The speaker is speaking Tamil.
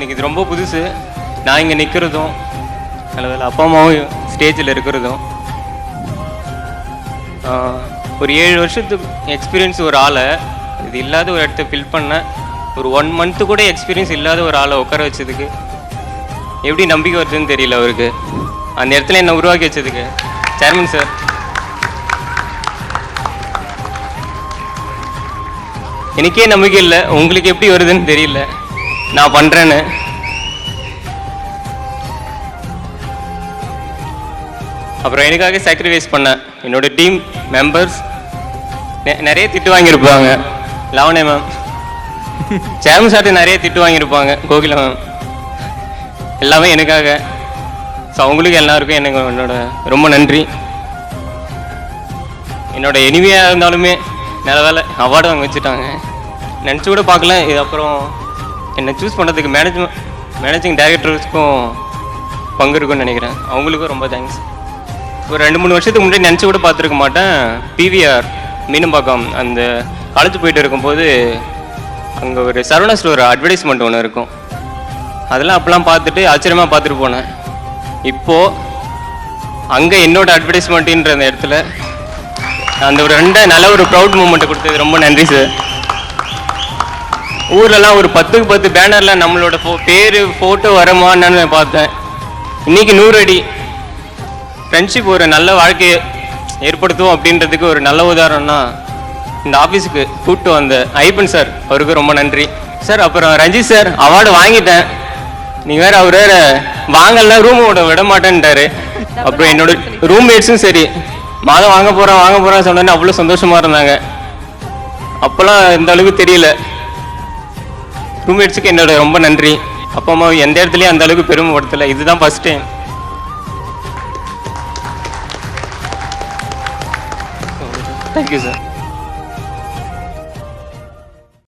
இன்னைக்கு இது ரொம்ப புதுசு. நான் இங்கே நிற்கிறதும் நல்ல அப்பா அம்மாவும் ஸ்டேஜில் இருக்கிறதும் ஒரு ஏழு வருஷத்துக்கு எக்ஸ்பீரியன்ஸ் ஒரு ஆளை இது இல்லாத ஒரு இடத்த ஃபில் பண்ண ஒரு ஒன் மந்த்து கூட எக்ஸ்பீரியன்ஸ் இல்லாத ஒரு ஆளை உட்கார வச்சதுக்கு எப்படி நம்பிக்கை வருதுன்னு தெரியல அவருக்கு. அந்த இடத்துல என்னை உருவாக்கி வச்சதுக்கு. சேர்மன் சார் எனக்கே நம்பிக்கை இல்லை. உங்களுக்கு எப்படி வருதுன்னு தெரியல. நான் பண்ணுறேன்னு அப்புறம் எனக்காக சாக்ரிஃபைஸ் பண்ணேன் என்னோட டீம் மெம்பர்ஸ் நிறைய திட்டு வாங்கியிருப்பாங்க. லவனே மேம் சேமன் சார்ட்டு நிறைய திட்டு வாங்கியிருப்பாங்க. கோகிலா மேம் எல்லாமே எனக்காக. ஸோ அவங்களுக்கு எல்லாருக்கும் எனக்கு என்னோட ரொம்ப நன்றி. என்னோட எனிமையாக இருந்தாலுமே நல்ல வேலை அவார்டு வாங்க வச்சுட்டாங்க. நினச்சி கூட பார்க்கல. இது அப்புறம் என்னை சூஸ் பண்ணுறதுக்கு மேனேஜ்மெண்ட் மேனேஜிங் டைரக்டர்ஸ்க்கும் பங்கு இருக்குன்னு நினைக்கிறேன். அவங்களுக்கும் ரொம்ப தேங்க்ஸ் ஒரு ரெண்டு மூணு வருஷத்துக்கு முன்னாடி நினச்சி கூட பார்த்துருக்க மாட்டேன். பிவிஆர் மீனம்பாக்கம் அந்த காலேஜ் போயிட்டு இருக்கும்போது அங்கே ஒரு சரவணா ஸ்டோர் அட்வர்டைஸ்மெண்ட் ஒன்று இருக்கும். அதெல்லாம் அப்போலாம் பார்த்துட்டு ஆச்சரியமாக பார்த்துட்டு போனேன். இப்போது அங்கே என்னோட அட்வர்டைஸ்மெண்ட்டுன்ற அந்த இடத்துல அந்த ஒரு ரெண்ட நல்ல ஒரு ப்ரௌட் மூமெண்ட்டை கொடுத்தது. ரொம்ப நன்றி சார் ஊர்லலாம் ஒரு பத்துக்கு பத்து பேனரில் நம்மளோட ஃபோ பேர் ஃபோட்டோ வரமான்னு பார்த்தேன். இன்னைக்கு நூறு அடி. ஃப்ரெண்ட்ஷிப் ஒரு நல்ல வாழ்க்கையை ஏற்படுத்துவோம் அப்படின்றதுக்கு ஒரு நல்ல உதாரணம்னா இந்த ஆஃபீஸுக்கு கூப்பிட்டு வந்த ஐபன் சார் அவருக்கு ரொம்ப நன்றி. சார் அப்புறம் ரஞ்சித் சார் அவார்டு வாங்கிட்டேன். நீங்கள் வேற அவர் வேற வாங்கலாம் ரூம் விட விட மாட்டேன்ட்டாரு. அப்புறம் என்னோட ரூம்மேட்ஸும் சரி. மாதம் வாங்க போகிறேன் வாங்க போகிறோம் சொன்னோன்னே அவ்வளோ சந்தோஷமாக இருந்தாங்க. அப்போல்லாம் இந்த அளவுக்கு தெரியல. ரூம்மேட்ஸுக்கு என்னோட ரொம்ப நன்றி. அப்பா அம்மா எந்த இடத்துலையும் அந்த அளவுக்கு பெருமைப்படுத்தலை இதுதான் ஃபர்ஸ்ட் டைம் தேங்க்யூ சார்